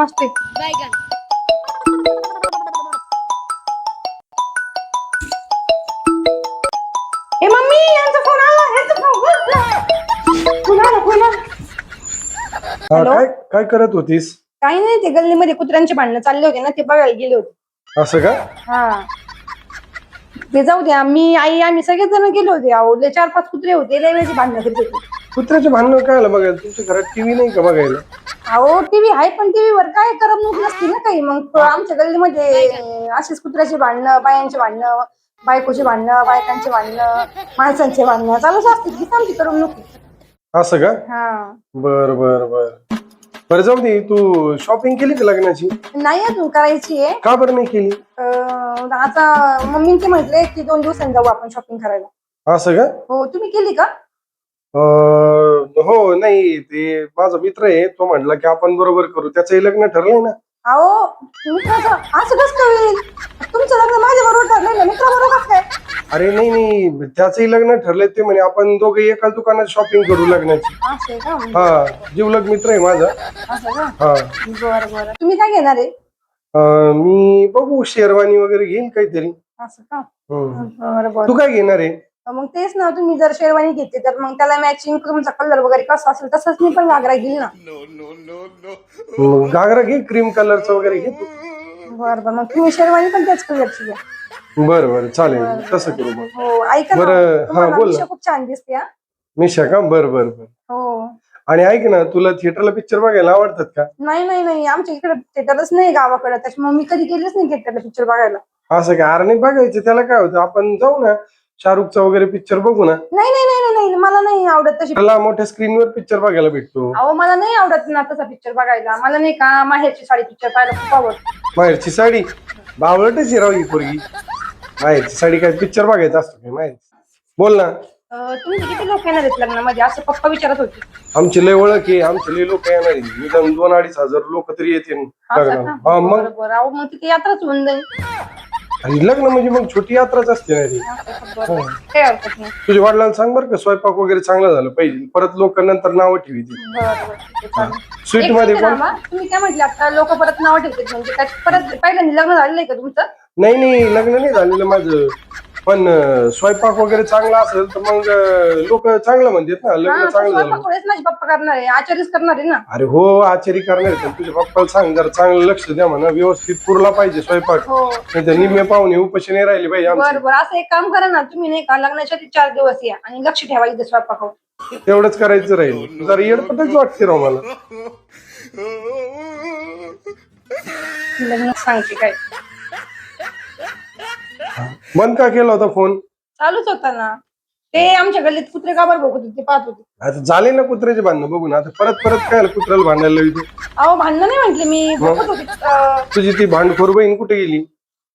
बैगन ए मम्मी यांचा फोन आला यांचा फोन फोन आला फोन आला. हॅलो? काय काय करत होतीस? काही नाही ते गल्लीमध्ये कुत्र्यांचे भांडणं चालले होते ना ते बघायला गेले होते. असं का? हा. ते जाऊ द्या मी आई आम्ही सगळेच जण गेले होते अहो लय चार पाच कुत्रे होते लय वेळेचे भांडणं करत होते. कुत्र्याचे भांडण काय बघायला? तुमच्या घरात टीव्ही नाही का बघायला? अहो टीव्ही आहे पण टीव्ही वर काय करमणूक नसते ना काही. मग आमच्या गल्लीमध्ये असेच कुत्र्याचे भांडणं बायांचे भांडणं बायकोचे भांडणं बायकांचे भांडणं माणसांचे भांडणं चालूच असते. हीच आमची करमणूक आहे. असं का? हा. बर बर बर. बरं जाऊ दे. तू शॉपिंग केली का लग्नाची? नाही अजून करायची आहे. का बरं नाही केली? अं, आता मम्मींचे म्हटले की दोन दिवसांनी जाऊ आपण शॉपिंग करायला. असं का? हो तुम्ही केली का? अं, हो नाही ते माझा मित्र आहे तो म्हटला की आपण बरोबर करू. त्याचंही लग्न ठरलंय ना. अहो मित्राचं असं कसं काय होईल? तुमचं लग्न माझ्या बरोबर मित्रा बरोबर काय अरे नाही नाही. त्याचंही लग्न ठरलंय ते म्हणे आपण दोघे एकाच दुकानात शॉपिंग करू लग्नाची. असं आहे का? हा जीवलग मित्र आहे माझा. असं का? हा. बरं बरं. तुम्ही काय घेणार आहे? अं, मी बघू शेरवानी वगैरे घेईन काहीतरी. असं का? हम्म. बरं बरं. तू काय घेणार आहे? मग तेच ना तुम्ही जर शेरवानी घेतली तर मग त्याला मॅचिंग तुमचा कलर वगैरे कसा असेल तसंच मी पण घागरा घेईल ना. मग घागरा घे क्रीम कलरचं वगैरे घे तू. बरं बरं. मग तुम्ही शेरवानी पण त्याच कलरची घ्या बरं बरं. चालेल. तसं करू मग. हो ऐका ना. बरं, हा, बोल ना. मिशा खूप छान दिसते हा. मिशा का? बरं बरं बरं. हो. आणि ऐक ना तुला थिएटरला पिक्चर बघायला आवडतात का? नाही नाही नाही. आमच्या इकडे थिएटरच नाही गावाकडे. त्याच्यामुळे मी कधी गेलेच नाही थिएटरला पिक्चर बघायला. असं का? अरे नाही बघायचं त्याला काय होतं? आपण जाऊ ना शाहरुखचा वगैरे पिक्चर बघू ना? नाही नाही नाही नाही नाही मला नाही आवडत तशी त्याला मोठ्या स्क्रीनवर पिक्चर बघायला भेटतो. अहो मला नाही आवडत ना तसा पिक्चर बघायला. मला नाही का माहेरची साडी पिक्चर पाहायला खूप आवडत. माहेरची साडी? बावळटच आहे राव ही पोरगी. माहेरची साडी काय पिक्चर बघायचा असतो काय माहेर बोल ना. तुम्ही किती लोक येणार आहेत लग्नामध्ये? असं पप्पा विचारत होते. आमची लय ओळख आहे. आमचे लय लोक येणार आहे निदान दोन अडीच हजार लोक तरी येतील असं का? हा मग. अहो मग तिथे यात्राच होऊन जाईल. आणि लग्न म्हणजे मग छोटी यात्राच असते ना ती. बरं. काही हरकत नाही. तुझ्या वडिलांना सांग बरं का स्वयंपाक वगैरे चांगला झालं पाहिजे. परत लोक नंतर नावं ठेवी ठीक आहे, चालेल. स्वीट एक मध्ये मिनिट कोण? थांबा. तुम्ही काय म्हटले आता लोक परत नाव ठेवतात म्हणजे काय परत पहिल्यांदा लग्न झालेलं आहे का तुमचं? नाही नाही लग्न नाही झालेलं माझं. पण अं, स्वयंपाक वगैरे चांगला असेल तर मग लोक चांगलं म्हणतात ना लग्न चांगलं झालं स्वयंपाक माझे पप्पा करणार आहे आचार्यच करणार आहे ना. अरे हो आचारी करणार आहे, पण तुझ्या पप्पाला सांग जरा चांगलं लक्ष द्या म्हणा व्यवस्थित पुरला पाहिजे स्वयंपाक. हो. नाही तर निम्मे पाहुणे उपाशी नाही राहिले पाहिजे आमचे. बरं बरं असं एक काम करा ना तुम्ही नाही का लग्नाच्या आधी चार दिवस या आणि लक्ष ठेवा इथे स्वयंपाकावर. तेवढंच करायचं राहील. जरा येडपटच वाटते राव मला. लग्न सांगते काय. बंद का केला होता फोन? चालूच होता ना. ते आमच्या गल्लीत कुत्रे काबर बघत होते ते पाहत होते. आता झाले ना कुत्र्याचे भांडणं बघून. आता परत परत काय कुत्र्याला भांडायला लावते अहो भांडणं नाही म्हंटले मी. बघत होते अं, तुझी ती भांडखोर बहीण कुठे गेली?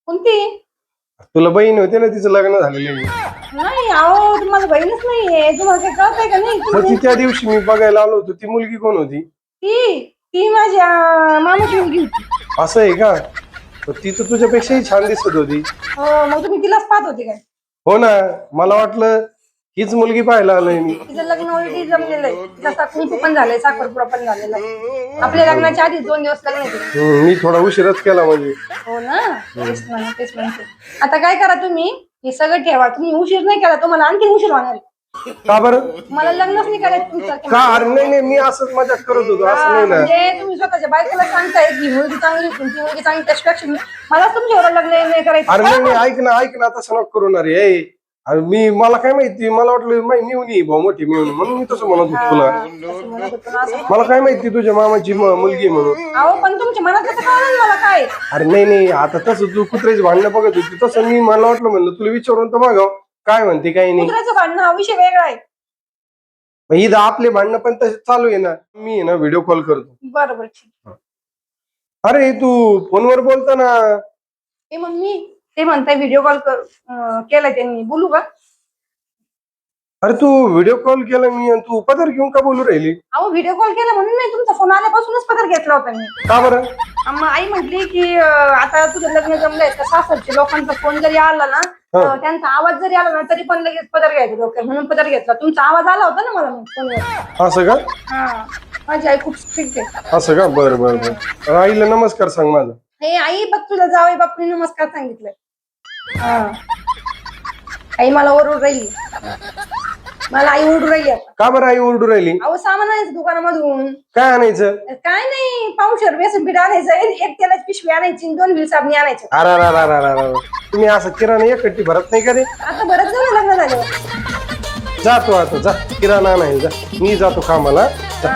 कोणती? तुला बहीण होती ना तिचं लग्न झालेलं आहे. नाही अहो तुम्हाला बहीणच नाहीये तुम्हाला काही कळत आहे का नाही? मग तुम्ही- ती त्या दिवशी मी बघायला आलो होतो. ती मुलगी कोण होती? ती ती माझ्या मामाची मुलगी होती. असं आहे का? पण ती तर तुझ्यापेक्षाही छान दिसत होती. हो मग तुम्ही तिलाच पाहत होते काय? हो ना मला वाटलं हीच मुलगी पाहायला आलोय मी. तिचं लग्न ऑलरेडी जमलेलं आहे. तिचा कुंकू पण झालंय साखरपुडा पण झालेला आहे. आपल्या लग्नाच्या आधी दोन दिवस लग्न आहे हम्म, मी थोडा उशीरच केला म्हणजे. हो ना? तेच तेच म्हणते. आता काय करा तुम्ही? हे सगळं ठेवा. तुम्ही उशीर नाही केला तुम्हाला आणखी उशीर होणार आहे. का बरं? मला लग्नच नाही करायचं तुमचं का? अरे नाही नाही मी असंच मजाक करत होतो असं हा, नाही ना? म्हणजे तुम्ही स्वतःच्या बायकोला सांगताय की मुलगी चांगली तुमची मुलगी चांगली त्याच्यापेक्षा मी- मला तुमच्यावर लग्न नाही अरे नाही करायचं नाही ऐक ना ऐक ना तसं नको करू ना रे ए, अरे मी मला काय माहिती मला वाटलं माही मिळून भाऊ मोठी मिळून म्हणून मी तसं म्हणत होतो तुला. असं म्हणत होतो ना, असं. मला काय माहिती तुझ्या मामाची म- मुलगी म्हणून. अहो पण तुमच्या मनात कसं कळलं ना मला काय. अरे नाही नाही आता तसं तू कुत्र्याची भांडणं बघत होती तसं मी मला वाटलं म्हणलं तुला विचारून तर बघाव. काय म्हणते काही नाही. कुत्र्याचं भांडणं हा विषय वेगळा आहे. मग इथं आपले भांडणं पण तसे चालू आहे ना. मी आहे ना व्हिडिओ कॉल करतो. बरं बरं ठीक अरे तू फोनवर बोलताना ए मम्मी ते म्हणताय व्हिडिओ कॉल केलाय त्यांनी. बोलू का? अरे तू व्हिडिओ कॉल केला मी आणि तू पदर घेऊन का बोलू राहिली? अहो व्हिडिओ कॉल केला म्हणून नाही तुमचा फोन आल्यापासूनच पत्र घेतला होता मी. का बरं? आई म्हटली की अं, आता तुझं लग्न जमलंय तर सासरचे लोकांचा फोन जरी आला ना अं, त्यांचा आवाज जरी आला ना तरी पण लगेच पदर घ्यायचं डोक्यात म्हणून पदर घेतला. तुमचा आवाज आला होता ना मला मग फोनवर. असं का? हा. माझी आई खूप स्ट्रिक्ट आहे. असं का? बरं बरं बरं. आईला नमस्कार सांग माझा हे आई बघ तुला जावई बापूने नमस्कार सांगितलंय. हा. आई मला ओरडून राहिली. मला आई ओरडून राहिली आता. का बरं आई ओरडू राहिली? अहो सामान आणायचं दुकानामधून. काय आणायचं? काय नाही पावशर बेसन पीठ आणायचं एक एक तेलाची पिशवी आणायची आणि दोन व्हील साबणी आणायचं. अरे अरे अरे अरे अरे अरे. तुम्ही असं किराणा एकट्टी भरत नाही का रे? आता बरंच झालं लग्न झालं. जातो आता जा. किराणा नाही जा. मी जातो कामाला. जा.